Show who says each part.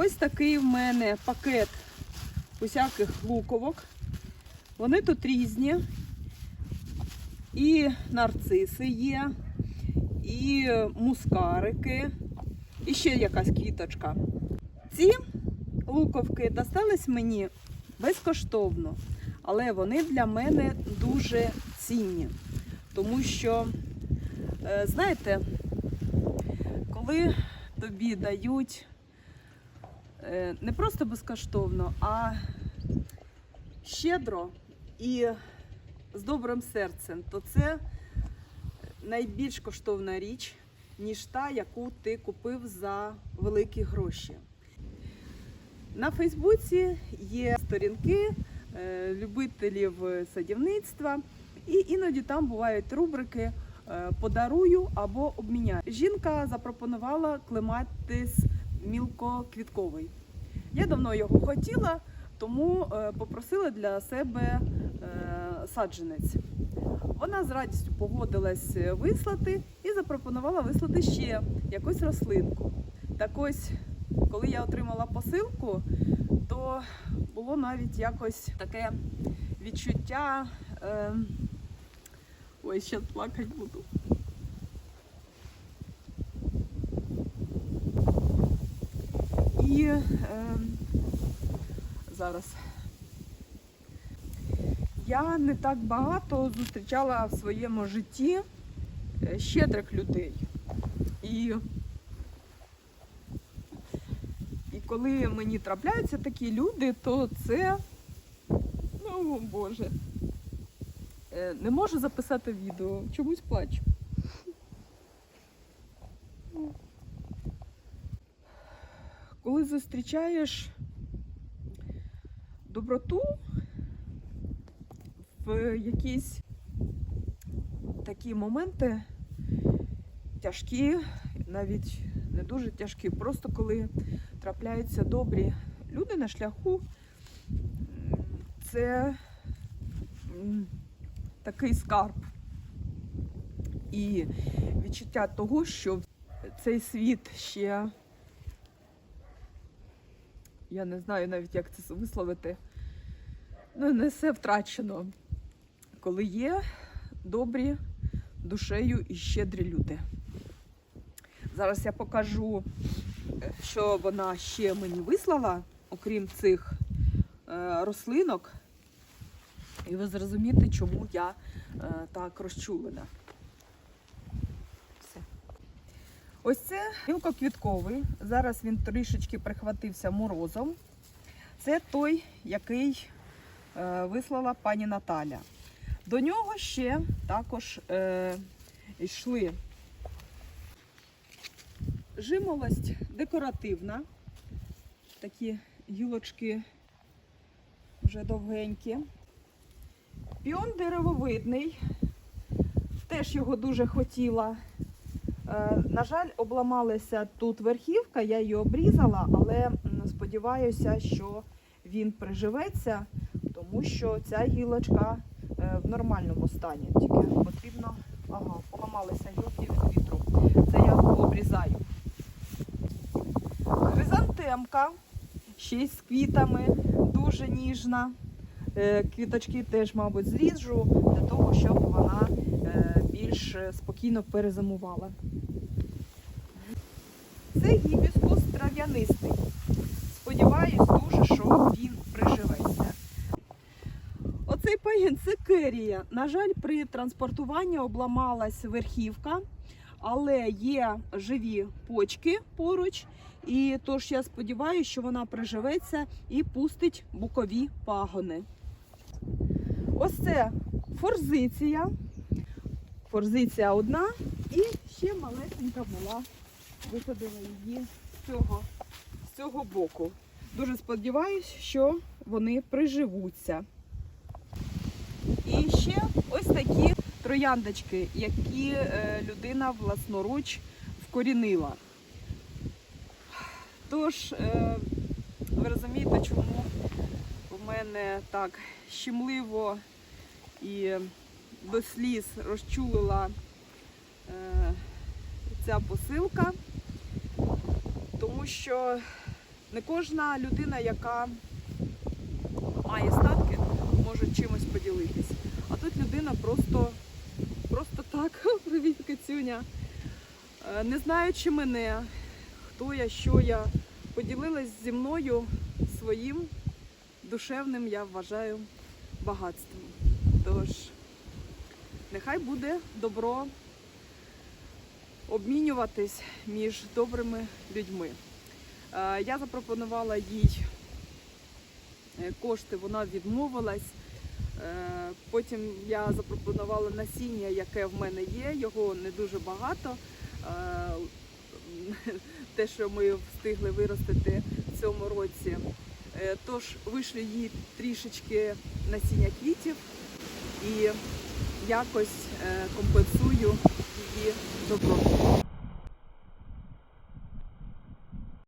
Speaker 1: Ось такий в мене пакет усяких луковок. Вони тут різні. І нарциси є, і мускарики, і ще якась квіточка. Ці луковки достались мені безкоштовно, але вони для мене дуже цінні. Тому що, е, знаєте, коли тобі дають не просто безкоштовно, а щедро і з добрим серцем, то це найбільш коштовна річ, ніж та, яку ти купив за великі гроші. На Фейсбуці є сторінки е, любителів садівництва, і іноді там бувають рубрики е, Подарую або обміняю. Жінка запропонувала клематис мілкоквітковий. Я давно його хотіла, тому е, попросила для себе е, саджанець. Вона з радістю погодилась вислати і запропонувала вислати ще якусь рослинку. Так ось, коли я отримала посилку, то було навіть якось таке відчуття. Е... Ой, зараз плакати буду. І е... зараз. Я не так багато зустрічала в своєму житті е, щедрих людей. І, і коли мені трапляються такі люди, то це, ну Боже, Е, не можу записати відео, чомусь плачу. Коли зустрічаєш доброту, в якісь такі моменти тяжкі, навіть не дуже тяжкі, просто коли трапляються добрі люди на шляху, це такий скарб. І відчуття того, що цей світ ще, я не знаю навіть, як це висловити, ну, не все втрачено коли є добрі душею і щедрі люди. Зараз я покажу, що вона ще мені вислала, окрім цих е, рослинок. І ви зрозумієте, чому я е, так розчулена. Все. Ось це мілкоквітковий. Зараз він трішечки прихватився морозом. Це той, який е, вислала пані Наталя. До нього ще також е, йшли жимолость декоративна. Такі гілочки вже довгенькі. Піон деревовидний, теж його дуже хотіла. Е, на жаль, обламалася тут верхівка, я її обрізала, але сподіваюся, що він приживеться, тому що ця гілочка е, в нормальному стані. Тільки потрібно, ага, поламалися гілки від вітру. Це я обрізаю. Хризантемка, ще й з квітами, дуже ніжна. Е, Квіточки теж, мабуть, зріжу для того, щоб вона більш спокійно перезимувала. Це гібіскус трав'янистий. Сподіваюсь дуже, що він приживеться. Оцей пагін це керія. На жаль, при транспортуванні обламалась верхівка, але є живі почки поруч. І тож я сподіваюся, що вона приживеться і пустить бокові пагони. Ось це форзиція. Форзиція одна і ще малесенька була. Висадила її з цього, з цього боку. Дуже сподіваюся, що вони приживуться. І ще ось такі трояндочки, які е, людина власноруч вкорінила. Тож, е, ви розумієте, чому у мене так щемливо і до сліз розчулила е, ця посилка, тому що Не кожна людина, яка має статки, може чимось поділитись. А тут людина просто, просто так, привіт, Кацюня, Е, не знаючи мене, хто я, що я, поділилась зі мною своїм душевним, я вважаю, багатством. Тож, нехай буде добро обмінюватись між добрими людьми. Е, Я запропонувала їй е, кошти, вона відмовилась. Е, Потім я запропонувала насіння, яке в мене є, його не дуже багато. Те, що ми встигли виростити в цьому році. Тож вийшли їй трішечки насіння квітів і якось е, компенсую її добро.